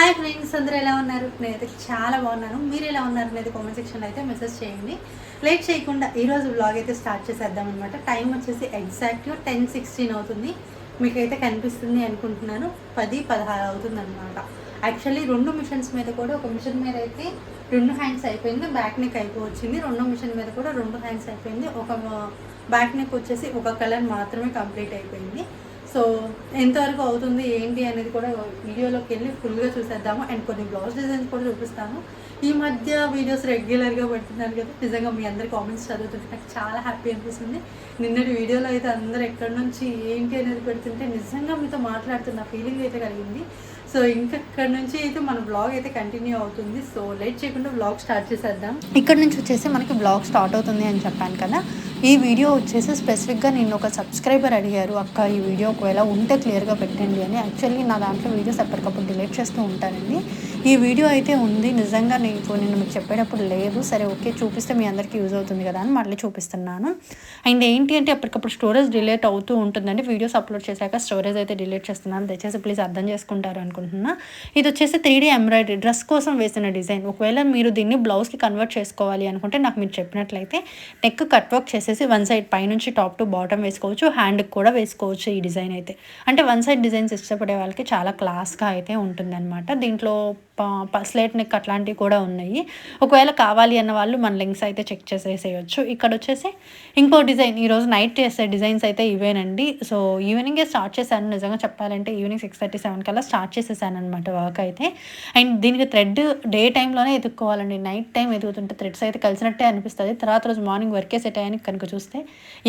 Hi friends అందరూ ఎలా ఉన్నారు? నేనైతే చాలా బాగున్నాను. మీరు ఎలా ఉన్నారు అనేది కామెంట్ సెక్షన్లో అయితే మెసేజ్ చేయండి. లేట్ చేయకుండా ఈరోజు బ్లాగ్ అయితే స్టార్ట్ చేసేద్దాం అనమాట టైం వచ్చేసి ఎగ్జాక్ట్గా టెన్ సిక్స్టీన్ అవుతుంది. మీకైతే కనిపిస్తుంది అనుకుంటున్నాను. పది పదహారు అవుతుంది అనమాట యాక్చువల్లీ రెండు మిషన్స్ మీద కూడా ఒక మిషన్ మీద అయితే రెండు హ్యాండ్స్ అయిపోయింది బ్యాక్ నెక్ అయిపోవచ్చింది రెండో మిషన్ మీద కూడా రెండు హ్యాండ్స్ అయిపోయింది. ఒక బ్యాక్ నెక్ వచ్చేసి ఒక కలర్ మాత్రమే కంప్లీట్ అయిపోయింది. సో ఎంతవరకు అవుతుంది ఏంటి అనేది కూడా వీడియోలోకి వెళ్ళి ఫుల్గా చూసేద్దాము. అండ్ కొన్ని బ్లౌజ్ డిజైన్స్ కూడా చూపిస్తాను. ఈ మధ్య వీడియోస్ రెగ్యులర్గా పెడుతున్నారు కదా నిజంగా మీ అందరి కామెంట్స్ చదువుతుంటే నాకు చాలా హ్యాపీ అనిపిస్తుంది. నిన్నటి వీడియోలో అయితే అందరు ఎక్కడి నుంచి ఏంటి అనేది పెడుతుంటే నిజంగా మీతో మాట్లాడుతున్న ఫీలింగ్ అయితే కలిగింది. సో ఇంకక్కడ నుంచి అయితే మన బ్లాగ్ అయితే కంటిన్యూ అవుతుంది. సో లేట్ చేయకుండా బ్లాగ్ స్టార్ట్ చేసేద్దాం. ఇక్కడ నుంచి వచ్చేసి మనకి బ్లాగ్ స్టార్ట్ అవుతుంది అని చెప్పాను కదా. ఈ వీడియో వచ్చేసి స్పెసిఫిక్గా నేను ఒక సబ్స్క్రైబర్ అడిగారు అక్క ఈ వీడియో ఒకవేళ ఉంటే క్లియర్గా పెట్టండి అని. యాక్చువల్లీ నా దాంట్లో వీడియోస్ ఎప్పటికప్పుడు డిలీట్ చేస్తూ ఉంటానండి. ఈ వీడియో అయితే ఉంది. నిజంగా నేను నేను మీకు చెప్పేటప్పుడు లేదు. సరే ఓకే చూపిస్తే మీ అందరికీ యూజ్ అవుతుంది కదా అని మళ్ళీ చూపిస్తున్నాను. అండ్ ఏంటి అంటే ఎప్పటికప్పుడు స్టోరేజ్ డిలేట్ అవుతూ ఉంటుందండి. వీడియోస్ అప్లోడ్ చేశాక స్టోరేజ్ అయితే డిలీట్ చేస్తున్నాను. దయచేసి ప్లీజ్ అర్థం చేసుకుంటారు అనుకుంటున్నా. ఇది వచ్చేసి త్రీ డీ ఎంబ్రాయిడరీ డ్రెస్ కోసం వేసిన డిజైన్. ఒకవేళ మీరు దీన్ని బ్లౌజ్కి కన్వర్ట్ చేసుకోవాలి అనుకుంటే నాకు మీరు చెప్పినట్లయితే నెక్ కట్ వర్క్ చేసి వేసేసి వన్ సైడ్ పైనుంచి టాప్ టు బాటమ్ వేసుకోవచ్చు హ్యాండ్కి కూడా వేసుకోవచ్చు ఈ డిజైన్ అయితే. అంటే వన్ సైడ్ డిజైన్స్ ఇష్టపడే వాళ్ళకి చాలా క్లాస్గా అయితే ఉంటుందన్నమాట. దీంట్లో స్లేట్ నెక్ అట్లాంటివి కూడా ఉన్నాయి. ఒకవేళ కావాలి అన్న వాళ్ళు మన లింక్స్ అయితే చెక్ చేసేసేయచ్చు. ఇక్కడ వచ్చేసి ఇంకో డిజైన్ ఈరోజు నైట్ చేసే డిజైన్స్ అయితే ఇవేనండి. సో ఈవినింగే స్టార్ట్ చేశాను. నిజంగా చెప్పాలంటే ఈవినింగ్ సిక్స్ థర్టీ సెవెన్ కల్లా స్టార్ట్ చేసేసాను అనమాట వర్క్ అయితే. అండ్ దీనికి థ్రెడ్ డే టైంలోనే ఎదుక్కోవాలండి. నైట్ టైం ఎదుగుతుంటే థ్రెడ్స్ అయితే కలిసినట్టే అనిపిస్తుంది. తర్వాత రోజు మార్నింగ్ వర్కే సెట్ అయ్యానికి కనుక చూస్తే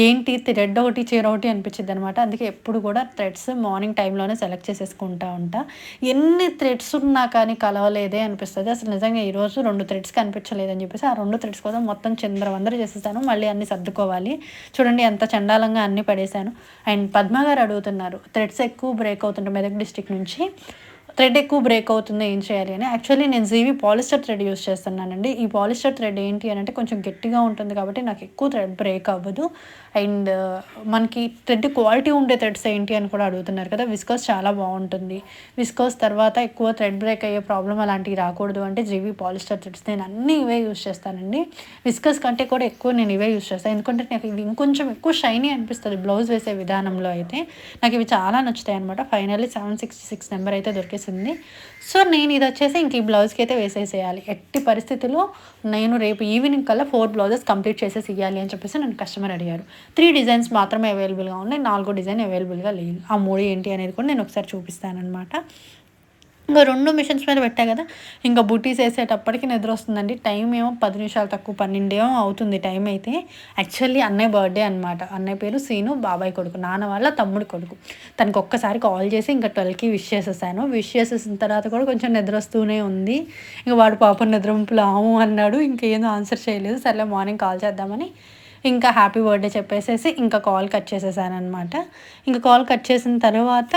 ఏంటి థ్రెడ్ ఒకటి చీర ఒకటి అనిపించింది అనమాట అందుకే ఎప్పుడు కూడా థ్రెడ్స్ మార్నింగ్ టైంలోనే సెలెక్ట్ చేసేసుకుంటా ఉంటా. ఎన్ని థ్రెడ్స్ ఉన్నా కానీ కలవలేదే అనిపిస్తుంది. అసలు నిజంగా ఈరోజు రెండు థ్రెడ్స్ కనిపించలేదని చెప్పేసి ఆ రెండు థ్రెడ్స్ కోసం మొత్తం చంద్రవందర చేసేసాను. మళ్ళీ అన్ని సర్దుకోవాలి. చూడండి ఎంత చండాలంగా అన్ని పడేశాను అండ్ పద్మ గారు అడుగుతున్నారు థ్రెడ్స్ ఎక్కువ బ్రేక్ అవుతుంటాయి మెదక్ డిస్టిక్ నుంచి థ్రెడ్ ఎక్కువ బ్రేక్ అవుతుంది ఏం చేయాలి అని. యాక్చువల్లీ నేను జీవి పాలిస్టర్ థ్రెడ్ యూస్ చేస్తున్నానండి. ఈ పాలిస్టర్ థ్రెడ్ ఏంటి అని అంటే కొంచెం గట్టిగా ఉంటుంది కాబట్టి నాకు ఎక్కువ థ్రెడ్ బ్రేక్ అవ్వదు. అండ్ uh, మనకి థ్రెడ్ క్వాలిటీ ఉండే థ్రెడ్స్ ఏంటి అని కూడా అడుగుతున్నారు కదా. విస్కోస్ చాలా బాగుంటుంది. విస్కోస్ తర్వాత ఎక్కువ థ్రెడ్ బ్రేక్ అయ్యే ప్రాబ్లం అలాంటివి రాకూడదు అంటే జీవి పాలిస్టర్ థ్రెడ్స్ నేను అన్నీ ఇవే యూస్ చేస్తానండి. విస్కస్ కంటే కూడా ఎక్కువ నేను ఇవే యూస్ చేస్తాను. ఎందుకంటే నాకు ఇవి ఇంకొంచెం ఎక్కువ షైనీ అనిపిస్తుంది బ్లౌజ్ వేసే విధానంలో అయితే. నాకు ఇవి చాలా నచ్చుతాయి అనమాట finally seven sixty six number అయితే వచ్చేసింది సో నేను ఇది వచ్చేసి ఇంక ఈ బ్లౌజ్కి అయితే వేసేసేయాలి. ఎట్టి పరిస్థితుల్లో నేను రేపు ఈవినింగ్ కల్లా ఫోర్ బ్లౌజెస్ కంప్లీట్ చేసేసి ఇవ్వాలి అని చెప్పేసి నన్ను కస్టమర్ అడిగారు. త్రీ డిజైన్స్ మాత్రమే అవైలబుల్గా ఉన్నాయి నాలుగో డిజైన్ అవైలబుల్గా లేదు. ఆ మూడు ఏంటి అనేది కూడా నేను ఒకసారి చూపిస్తాను అనమాట ఇంకా రెండు మిషన్స్ మీద పెట్టా కదా. ఇంకా బుటీస్ వేసేటప్పటికి నిద్ర వస్తుందండి. టైం ఏమో పది నిమిషాలు తక్కువ పన్నెండేమో అవుతుంది టైం అయితే. యాక్చువల్లీ అన్నయ్య బర్త్డే అనమాట అన్నయ్య పేరు సీను బాబాయ్ కొడుకు. నాన్న వాళ్ళ తమ్ముడు కొడుకు. తనకు ఒక్కసారి కాల్ చేసి ఇంకా ట్వెల్వ్కి విష్ చేసేసాను. విష్ చేసేసిన తర్వాత కూడా కొంచెం నిద్ర వస్తూనే ఉంది. ఇంకా వాడు పాపం నిద్రంపులు ఆము అన్నాడు. ఇంకేదో ఆన్సర్ చేయలేదు. సర్లే మార్నింగ్ కాల్ చేద్దామని ఇంకా హ్యాపీ బర్త్డే చెప్పేసేసి ఇంకా కాల్ కట్ చేసేసాను అనమాట ఇంకా కాల్ కట్ చేసిన తర్వాత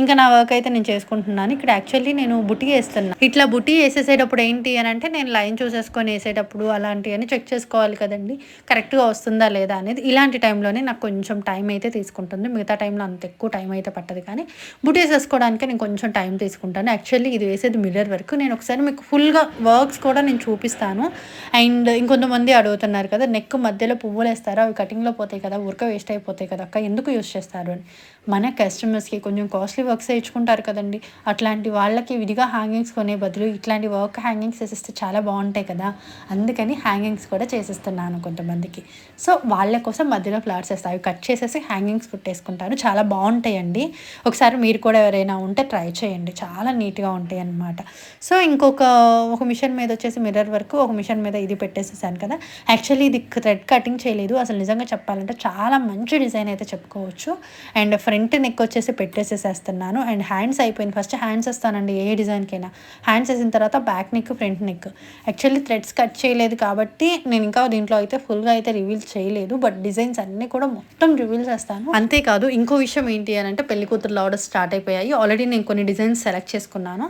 ఇంకా నా వర్క్ అయితే నేను చేసుకుంటున్నాను. ఇక్కడ యాక్చువల్లీ నేను బుట్టి వేస్తున్నాను ఇట్లా బుట్టి వేసేసేటప్పుడు ఏంటి అని అంటే నేను లైన్ చూసేసుకొని వేసేటప్పుడు అలాంటివి అని చెక్ చేసుకోవాలి కదండి. కరెక్ట్గా వస్తుందా లేదా అనేది ఇలాంటి టైంలోనే నాకు కొంచెం టైం అయితే తీసుకుంటుంది. మిగతా టైంలో అంత ఎక్కువ టైం అయితే పట్టదు. కానీ బుట్టి వేసేసుకోవడానికి నేను కొంచెం టైం తీసుకుంటాను. యాక్చువల్లీ ఇది వేసేది మిర్రర్ వర్క్ నేను ఒకసారి మీకు ఫుల్గా వర్క్స్ కూడా నేను చూపిస్తాను. అండ్ ఇంకొంతమంది అడుగుతున్నారు కదా నెక్ మధ్యలో పువ్వులు వేస్తారు? అవి కటింగ్లో పోతాయి కదా ఉరక వేస్ట్ అయిపోతాయి కదా అక్క. ఎందుకు యూస్ చేస్తారు అని. మన కస్టమర్స్కి కొంచెం కాస్ట్లీ వర్క్స్ వేయించుకుంటారు కదండి. అట్లాంటి వాళ్ళకి విడిగా హ్యాంగింగ్స్ కొనే బదులు ఇట్లాంటి వర్క్ హ్యాంగింగ్స్ వేసిస్తే చాలా బాగుంటాయి కదా. అందుకని హ్యాంగింగ్స్ కూడా చేసిస్తున్నాను కొంతమందికి. సో వాళ్ళ కోసం మధ్యలో ఫ్లవర్స్ వేస్తాయి అవి కట్ చేసేసి హ్యాంగింగ్స్ కుట్టేసుకుంటారు చాలా బాగుంటాయండి. ఒకసారి మీరు కూడా ఎవరైనా ఉంటే ట్రై చేయండి. చాలా నీట్గా ఉంటాయి అన్నమాట. సో ఇంకొక ఒక మిషన్ మీద వచ్చేసి మిర్రర్ వర్క్ ఒక మిషన్ మీద ఇది పెట్టేసేసాను కదా. యాక్చువల్లీ ఇది థ్రెడ్ కటింగ్ చేయలేదు. అసలు నిజంగా చెప్పాలంటే చాలా మంచి డిజైన్ అయితే చెప్పుకోవచ్చు. అండ్ ఫ్రంట్ నెక్ వచ్చేసి పెట్టేసేసేస్తున్నాను అండ్ హ్యాండ్స్ అయిపోయింది. ఫస్ట్ హ్యాండ్స్ వేస్తానండి ఏ డిజైన్కైనా. హ్యాండ్స్ వేసిన తర్వాత back neck front neck. Actually threads cut చేయలేదు కాబట్టి నేను ఇంకా దీంట్లో అయితే ఫుల్గా అయితే రివీల్ చేయలేదు. బట్ డిజైన్స్ అన్నీ కూడా మొత్తం రివీల్ చేస్తాను. అంతేకాదు ఇంకో విషయం ఏంటి అని అంటే పెళ్ళి కూతురు ఆర్డర్స్ స్టార్ట్ అయిపోయాయి. ఆల్రెడీ నేను కొన్ని డిజైన్స్ సెలెక్ట్ చేసుకున్నాను.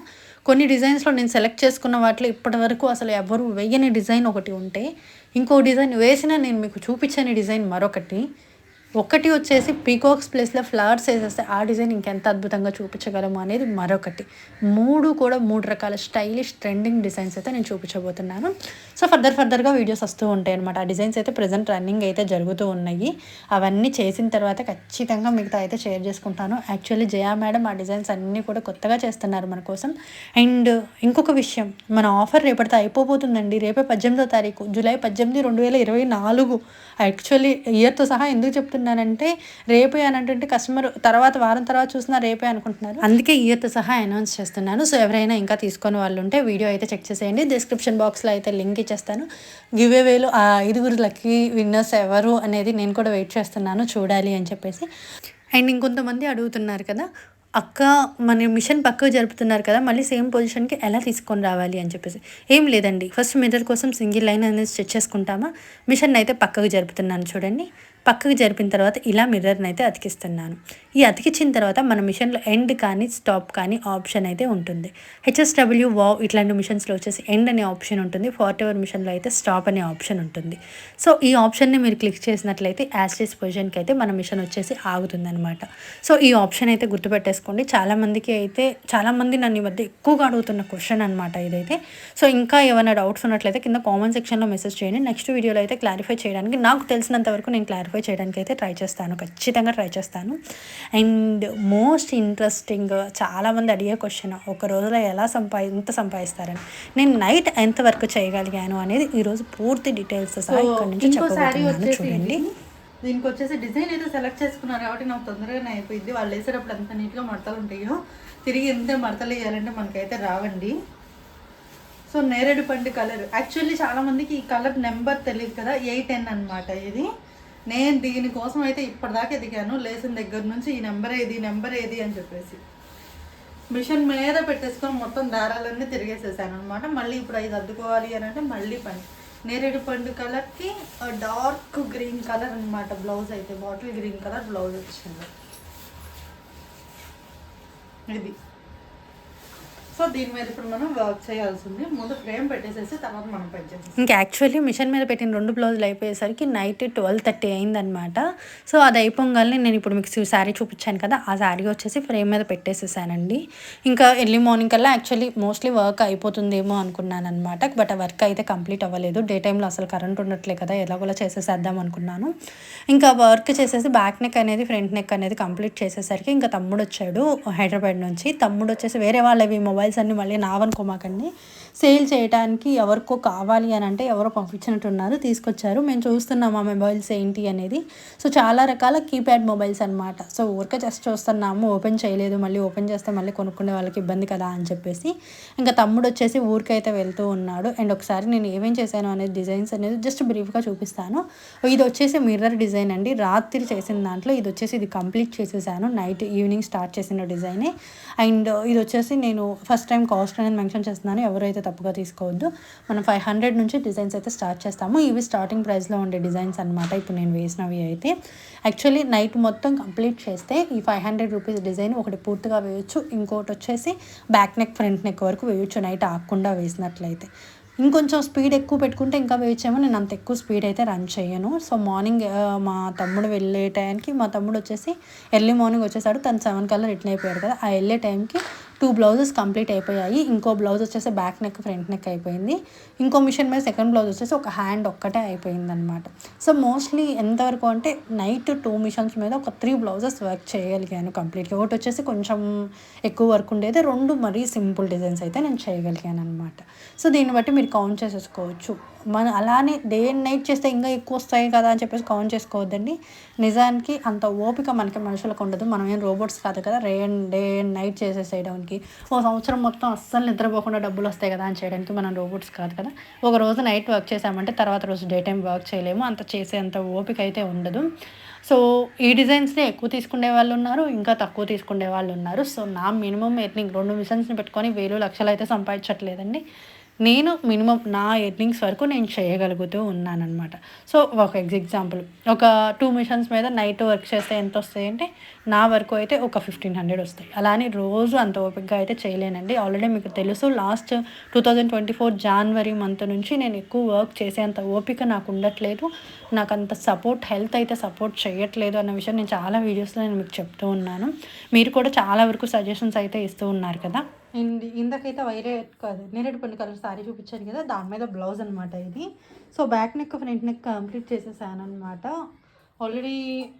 కొన్ని డిజైన్స్లో నేను సెలెక్ట్ చేసుకున్న వాటిలో ఇప్పటివరకు అసలు ఎవరు వేయని డిజైన్ ఒకటి ఉంటే ఇంకో డిజైన్ వేసిన నేను మీకు చూపించని డిజైన్ మరొకటి. ఒకటి వచ్చేసి పీకాక్స్ ప్లేస్లో ఫ్లవర్స్ వేసేస్తే ఆ డిజైన్ ఇంకెంత అద్భుతంగా చూపించగలము అనేది మరొకటి. మూడు కూడా మూడు రకాల స్టైలిష్ ట్రెండింగ్ డిజైన్స్ అయితే నేను చూపించబోతున్నాను. సో ఫర్దర్ ఫర్దర్గా వీడియోస్ వస్తూ ఉంటాయి అనమాట ఆ డిజైన్స్ అయితే ప్రజెంట్ రన్నింగ్ అయితే జరుగుతూ ఉన్నాయి. అవన్నీ చేసిన తర్వాత ఖచ్చితంగా మిగతా అయితే షేర్ చేసుకుంటాను. యాక్చువల్లీ జయా మేడం ఆ డిజైన్స్ అన్నీ కూడా కొత్తగా చేస్తున్నారు మన కోసం. అండ్ ఇంకొక విషయం మన ఆఫర్ రేపటితో అయిపోబోతుందండి. రేపే పద్దెనిమిదో తారీఖు జూలై పద్దెనిమిది రెండు వేల ఇరవై నాలుగు. యాక్చువల్లీ ఇయర్తో సహా ఎందుకు అనుకుంటున్నానంటే రేపే అని అంటే కస్టమర్ తర్వాత వారం తర్వాత చూసినా రేపే అనుకుంటున్నారు. అందుకే ఇయర్తో సహా అనౌన్స్ చేస్తున్నాను. సో ఎవరైనా ఇంకా తీసుకొని వాళ్ళు ఉంటే వీడియో అయితే చెక్ చేసేయండి. డిస్క్రిప్షన్ బాక్స్లో అయితే లింక్ ఇచ్చేస్తాను. గివ్ అవేలు ఆ ఐదుగురు లక్కీ విన్నర్స్ ఎవరు అనేది నేను కూడా వెయిట్ చేస్తున్నాను చూడాలి అని చెప్పేసి. అండ్ ఇంకొంతమంది అడుగుతున్నారు కదా అక్క మన మిషన్ పక్కకు జరుపుతున్నారు కదా మళ్ళీ సేమ్ పొజిషన్కి ఎలా తీసుకొని రావాలి అని చెప్పేసి. ఏం లేదండి. ఫస్ట్ మిర్రర్ కోసం సింగిల్ లైన్ అనేది స్టిచ్ చేసుకుంటామా? మిషన్ అయితే పక్కకు జరుపుతున్నాను చూడండి. పక్కకు జరిపిన తర్వాత ఇలా మిర్రర్ని అయితే అతికిస్తున్నాను. ఈ అతికించిన తర్వాత మన మిషన్లో ఎండ్ కానీ స్టాప్ కానీ ఆప్షన్ అయితే ఉంటుంది. హెచ్ఎస్డబ్ల్యూ వావ్ ఇట్లాంటి మిషన్స్లో వచ్చేసి ఎండ్ అనే ఆప్షన్ ఉంటుంది. ఫార్టీ అవర్ మిషన్లో అయితే స్టాప్ అనే ఆప్షన్ ఉంటుంది. సో ఈ ఆప్షన్ని మీరు క్లిక్ చేసినట్లయితే యాస్టేజ్ పొజిషన్కి అయితే మన మిషన్ వచ్చేసి ఆగుతుందనమాట సో ఈ ఆప్షన్ అయితే గుర్తుపెట్టేసుకోండి. చాలామందికి అయితే చాలామంది నన్ను ఈ మధ్య ఎక్కువగా అడుగుతున్న క్వశ్చన్ అనమాట ఇదైతే. సో ఇంకా ఏమైనా డౌట్స్ ఉన్నట్లయితే కింద కామెంట్ సెక్షన్లో మెసేజ్ చేయండి. నెక్స్ట్ వీడియోలో అయితే క్లారిఫై చేయడానికి నాకు తెలిసినంత వరకు నేను క్లారిఫై క్లారిఫై చేయడానికి అయితే ట్రై చేస్తాను. ఖచ్చితంగా ట్రై చేస్తాను. అండ్ మోస్ట్ ఇంట్రెస్టింగ్ చాలామంది అడిగే క్వశ్చన్ ఒక రోజులో ఎలా సంపా ఎంత సంపాదిస్తారని. నేను నైట్ ఎంత వరకు చేయగలిగాను అనేది ఈరోజు పూర్తి డీటెయిల్స్ సహా ఇక్కడ నుంచి చెప్పబోతున్నాను చూడండి. దీనికి వచ్చేసి డిజైన్ అయితే సెలెక్ట్ చేసుకున్నారు కాబట్టి నాకు తొందరగానే అయిపోయింది. వాళ్ళు వేసేటప్పుడు ఎంత నీట్గా మడతలు ఉంటాయో తిరిగి ఎంత మడతలు వేయాలంటే మనకైతే రావండి. సో నేరేడు పండు కలర్ యాక్చువల్లీ చాలామందికి ఈ కలర్ నెంబర్ తెలియదు కదా ఎయిట్ ఎన్ అనమాట ఇది. నేను దీనికోసం అయితే ఇప్పటిదాకా ఎదిగాను. లేచిన దగ్గర నుంచి ఈ నెంబర్ ఏది నెంబర్ ఏది అని చెప్పేసి. మిషన్ మీద పెట్టేసుకొని మొత్తం దారాలన్నీ తిరిగేసేసాను అనమాట మళ్ళీ ఇప్పుడు ఐదు అద్దుకోవాలి అని అంటే మళ్ళీ పని. నేరేడు పండు కలర్కి డార్క్ గ్రీన్ కలర్ అనమాట బ్లౌజ్ అయితే. బాటిల్ గ్రీన్ కలర్ బ్లౌజ్ వచ్చింది. ఇది. సో దీని మీద ఇప్పుడు మనం వర్క్ చేయాల్సి ఉంది ముందు ఫ్రేమ్ పెట్టేసేసి తర్వాత మనం పెట్టేసి ఇంకా యాక్చువల్లీ మిషన్ మీద పెట్టిన రెండు బ్లౌజులు అయిపోయేసరికి నైట్ ట్వెల్వ్ థర్టీ అయిందనమాట సో అది అయిపోగానే నేను ఇప్పుడు మీకు శారీ చూపించాను కదా ఆ శారీ వచ్చేసి ఫ్రేమ్ మీద పెట్టేసేసానండి. ఇంకా ఎర్లీ మార్నింగ్ కల్లా యాక్చువల్లీ మోస్ట్లీ వర్క్ అయిపోతుందేమో అనుకున్నాను అనమాట బట్ ఆ వర్క్ అయితే కంప్లీట్ అవ్వలేదు. డే టైంలో అసలు కరెంట్ ఉండట్లే కదా ఎలాగోలా చేసేసేద్దాం అనుకున్నాను. ఇంకా వర్క్ చేసేసి బ్యాక్ నెక్ అనేది ఫ్రంట్ నెక్ అనేది కంప్లీట్ చేసేసరికి ఇంకా తమ్ముడు వచ్చాడు హైదరాబాద్ నుంచి. తమ్ముడు వచ్చేసి వేరే వాళ్ళవి మొబైల్ మొబైల్స్ అన్నీ మళ్ళీ నావనుకోమాకండి. సేల్ చేయడానికి ఎవరికో కావాలి అని అంటే ఎవరో పంపించినట్టున్నారు తీసుకొచ్చారు. మేము చూస్తున్నాం ఆ మొబైల్స్ ఏంటి అనేది. సో చాలా రకాల కీప్యాడ్ మొబైల్స్ అనమాట సో ఊరికే జస్ట్ చూస్తున్నాము ఓపెన్ చేయలేదు మళ్ళీ ఓపెన్ చేస్తే మళ్ళీ కొనుక్కునే వాళ్ళకి ఇబ్బంది కదా అని చెప్పేసి. ఇంకా తమ్ముడు వచ్చేసి ఊరికైతే వెళ్తూ ఉన్నాడు. అండ్ ఒకసారి నేను ఏమేం చేశాను అనేది డిజైన్స్ అనేది జస్ట్ బ్రీఫ్గా చూపిస్తాను. ఇది వచ్చేసి మిర్రర్ డిజైన్ అండి. రాత్రి చేసిన దాంట్లో ఇది వచ్చేసి ఇది కంప్లీట్ చేసేసాను. నైట్ ఈవినింగ్ స్టార్ట్ చేసిన డిజైనే. అండ్ ఇది వచ్చేసి నేను ఫస్ట్ టైం కాస్ట్ అనేది మెన్షన్ చేస్తున్నాను. ఎవరైతే అయితే తప్పుగా తీసుకోవద్దు. మనం ఫైవ్ హండ్రెడ్ నుంచి డిజైన్స్ అయితే స్టార్ట్ చేస్తాము. ఇవి స్టార్టింగ్ ప్రైస్లో ఉండే డిజైన్స్ అనమాట ఇప్పుడు నేను వేసినవి అయితే. యాక్చువల్లీ నైట్ మొత్తం కంప్లీట్ చేస్తే ఈ ఫైవ్ హండ్రెడ్ రూపీస్ డిజైన్ ఒకటి పూర్తిగా వేయొచ్చు. ఇంకోటి వచ్చేసి బ్యాక్ నెక్ ఫ్రంట్ నెక్ వరకు వేయొచ్చు. నైట్ ఆకుండా వేసినట్లయితే. ఇంకొంచెం స్పీడ్ ఎక్కువ పెట్టుకుంటే ఇంకా వేయచ్చేమో. నేను అంత ఎక్కువ స్పీడ్ అయితే రన్ చేయను. సో మార్నింగ్ మా తమ్ముడు వెళ్ళే టైంకి మా తమ్ముడు వచ్చేసి ఎర్లీ మార్నింగ్ వచ్చేసాడు. తను సెవెన్ కల్లా రిటర్న్ అయిపోయాడు కదా. ఆ వెళ్ళే టైంకి టూ బ్లౌజెస్ కంప్లీట్ అయిపోయాయి. ఇంకో బ్లౌజ్ వచ్చేసి బ్యాక్ నెక్ ఫ్రంట్ నెక్ అయిపోయింది. ఇంకో మిషన్ మీద సెకండ్ బ్లౌజ్ వచ్చేసి ఒక హ్యాండ్ ఒక్కటే అయిపోయింది అనమాట సో మోస్ట్లీ ఎంతవరకు అంటే నైట్ టూ మిషన్స్ మీద ఒక త్రీ బ్లౌజెస్ వర్క్ చేయగలిగాను కంప్లీట్గా ఒకటి వచ్చేసి కొంచెం ఎక్కువ వర్క్ ఉండేది. రెండు మరీ సింపుల్ డిజైన్స్ అయితే నేను చేయగలిగాను అనమాట సో దీన్ని బట్టి మీరు కౌంట్ చేసేసుకోవచ్చు. మన అలానే డే అండ్ నైట్ చేస్తే ఇంకా ఎక్కువ వస్తాయి కదా అని చెప్పేసి కౌంట్ చేసుకోవద్దండి. నిజానికి అంత ఓపిక మనకి మనుషులకు ఉండదు. మనం ఏం రోబోట్స్ కాదు కదా. రే అండ్ డే అండ్ నైట్ చేసేసేయడానికి. ఓ సంవత్సరం మొత్తం అస్సలు నిద్రపోకుండా డబ్బులు వస్తాయి కదా అని చేయడానికి మనం రోబోట్స్ కాదు కదా. ఒక రోజు నైట్ వర్క్ చేసామంటే తర్వాత రోజు డే టైం వర్క్ చేయలేము. అంత చేసే అంత ఓపిక అయితే ఉండదు. సో ఈ డిజైన్స్ని ఎక్కువ తీసుకునే వాళ్ళు ఉన్నారు ఇంకా తక్కువ తీసుకునే వాళ్ళు ఉన్నారు. సో నా మినిమం ఎర్నింగ్ రెండు మిషన్స్ని పెట్టుకొని వేలు లక్షలు అయితే సంపాదించట్లేదండి. నేను మినిమం నా ఎర్నింగ్స్ వరకు నేను చేయగలుగుతూ ఉన్నానన్నమాట. సో ఒక ఎగ్జాంపుల్. ఒక టూ మిషన్స్ మీద నైట్ వర్క్ చేస్తే ఎంత వస్తాయి అంటే నా వరకు అయితే ఒక ఫిఫ్టీన్ హండ్రెడ్ వస్తాయి. అలా అని రోజు అంత ఓపిక్గా అయితే చేయలేనండి. ఆల్రెడీ మీకు తెలుసు last two thousand twenty four January month నుంచి నేను ఎక్కువ వర్క్ చేసేంత ఓపిక నాకు ఉండట్లేదు. నాకు అంత సపోర్ట్ హెల్త్ అయితే సపోర్ట్ చేయట్లేదు అన్న విషయం నేను చాలా వీడియోస్లో నేను మీకు చెప్తూ ఉన్నాను. మీరు కూడా చాలా వరకు సజెషన్స్ అయితే ఇస్తూ ఉన్నారు కదా? అండ్ ఇందాకైతే వైరేట్ కాదు నేరేడు పండు కలర్ సారీ చూపించాను కదా దాని మీద బ్లౌజ్ అనమాట ఇది. So back neck front neck complete చేసేసాను అనమాట ఆల్రెడీ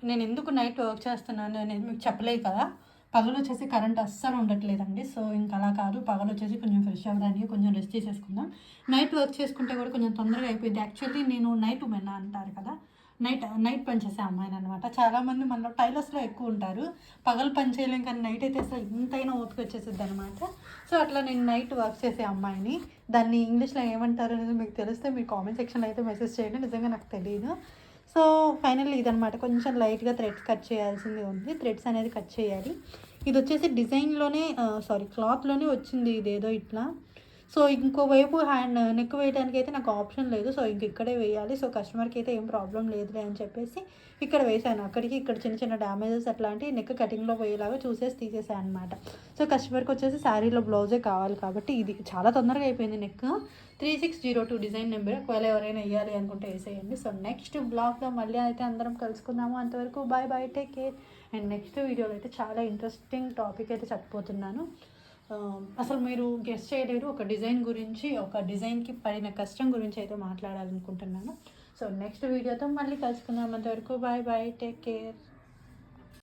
నేను ఎందుకు నైట్ వర్క్ చేస్తున్నాను అనేది మీకు చెప్పలేదు కదా. పగలు వచ్చేసి కరెంట్ అస్సలు ఉండట్లేదండి. సో ఇంకా అలా కాదు. పగలు వచ్చేసి కొంచెం ఫ్రెష్ అవ్వడానికి కొంచెం రెస్ట్ చేసేసుకుందాం. నైట్ వర్క్ చేసుకుంటే కూడా కొంచెం తొందరగా అయిపోయింది. యాక్చువల్లీ నేను నైట్ ఉమెన్ అంటారు కదా. నైట్ నైట్ పని చేసే అమ్మాయిని అనమాట చాలామంది మనలో టైలర్స్లో ఎక్కువ ఉంటారు. పగలు పని చేయలేం కానీ నైట్ అయితే అసలు ఇంతైనా ఓపిక వచ్చేసిద్ది అనమాట సో అట్లా నేను నైట్ వర్క్ చేసే అమ్మాయిని. దాన్ని ఇంగ్లీష్లో ఏమంటారు అనేది మీకు తెలిస్తే మీరు కామెంట్ సెక్షన్లో అయితే మెసేజ్ చేయండి. నిజంగా నాకు తెలియదు సో ఫైనల్ ఇదనమాట కొంచెం లైట్గా థ్రెడ్స్ కట్ చేయాల్సింది ఉంది. థ్రెడ్స్ అనేది కట్ చేయాలి. ఇది వచ్చేసి డిజైన్లోనే సారీ క్లాత్లోనే వచ్చింది ఇదేదో ఇట్లా. సో ఇంకోవైపు హ్యాండ్ నెక్ వేయడానికి అయితే నాకు ఆప్షన్ లేదు. సో ఇంక ఇక్కడే వేయాలి. సో కస్టమర్కి అయితే ఏం ప్రాబ్లం లేదులే అని చెప్పేసి ఇక్కడ వేసాను అక్కడికి ఇక్కడ చిన్న చిన్న డ్యామేజెస్ అట్లాంటి నెక్ కటింగ్లో పోయేలాగా చూసేసి తీసేసాను అనమాట సో కస్టమర్కి వచ్చేసి శారీలో బ్లౌజే కావాలి కాబట్టి ఇది చాలా తొందరగా అయిపోయింది neck three six zero two design number. ఒకవేళ ఎవరైనా వేయాలి అనుకుంటే వేసేయండి. సో నెక్స్ట్ బ్లాగ్లో మళ్ళీ అయితే అందరం కలుసుకుందాము. అంతవరకు bye bye take care. And next వీడియోలో అయితే చాలా ఇంట్రెస్టింగ్ టాపిక్ అయితే చెప్పబోతున్నాను. అసలు మీరు గెస్ట్ చేయలేరు. ఒక డిజైన్ గురించి ఒక డిజైన్కి పడిన కష్టం గురించి అయితే మాట్లాడాలనుకుంటున్నాను. సో నెక్స్ట్ వీడియోతో మళ్ళీ కలుసుకుందాం. అంతవరకు బాయ్ బాయ్ టేక్ కేర్